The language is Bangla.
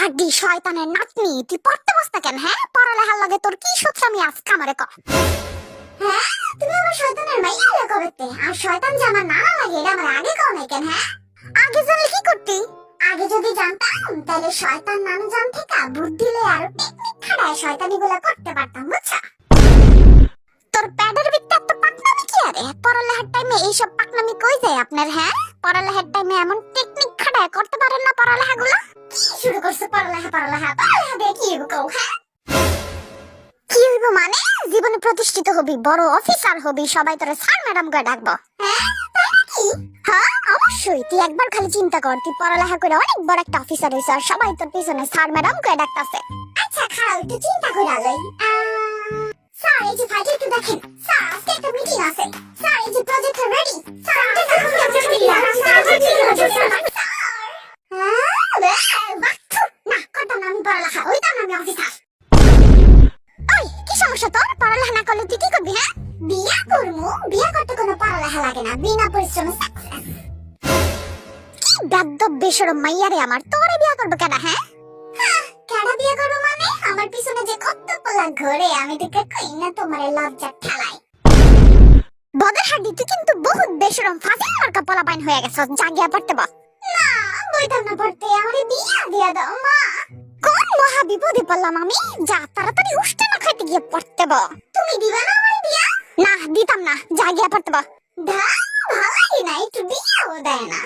হাড্ডি শয়তানের নাতনি, তুই পড়তে বসতে কেন হ্যাঁ? পড়ালেখার লাগে তোর কি সূত্র আমি আজ কামারে ক। হ্যাঁ তুমি আমার শয়তানের মাইয়া আর শয়তান যে আমার নানা লাগে, এটা আমার আগে হ্যাঁ? আগে জানলে কি করতি? আগে যদি জানতাম, তাহলে শয়তান জান থেকে বুদ্ধি লয়ে আরও টেকনিক খাড়ায় শয়তানি গুলা করতে পারতাম, বুঝছা? তোর প্যাডের ভিতরে এত পাকনামি কি আরে? পড়ালেখার টাইমে এইসব পাকনামি কই যায় আপনার হ্যাঁ? পড়ালেখার টাইমে এমন টেকনিক খাড়ায় করতে পারেন না কি শুরু করছে পড়ালেখা পড়ালেখা? পড়ালেখা দিয়ে কি হইব হ্যাঁ? কি হইব মানে? জীবনে প্রতিষ্ঠিত হবি, বড় অফিসার হবি, সবাই তোরে স্যার ম্যাডাম করে ডাকবো। অবশ্যই। তুই একবার খালি চিন্তা কর, তুই পড়ালেখা করে অনেক বড় একটা অফিসার আর সবাই তোর পিছনে স্যার ম্যাডাম করে আচ্ছা খারাপ একটু চিন্তা করে আলোই স্যার এই যে ফাইটে একটু দেখেন। স্যার আজকে একটা মিটিং আছে। স্যার এই যে প্রজেক্টর রেডি স্যার বিয়া করব বিয়া করতে কোনো পড়ালেখা লাগে না বিনা পরিশ্রমে সাকসেস কি বেদ্যব বেসরম মাইয়ারে আমার তোরে বিয়া করব কেডা হ্যাঁ হ্যাঁ, কেডা বিয়া করব মানে আমার পিছনে যে কত পোলা ঘরে আমি তোকে কই না তোমার লজ্জা ঠেলাই বদের হাড্ডি তুই কিন্তু বহুত বেশরম ফাঁসি আমার কপালা পাইন হয়ে গেছ জাগিয়া পড়তে বস না বইতাম না পড়তে আমারে বিয়া দিয়া দাও মা। কোন মহা বিপদে পড়লাম আমি? যা তাড়াতাড়ি উষ্টা না খাইতে গিয়ে পড়তে ব তুমি দিবা না আমার বিয়া? না দিতাম না জাগিয়া পড়তে ব ধা ভালোই না একটু বিয়াও দেয় না।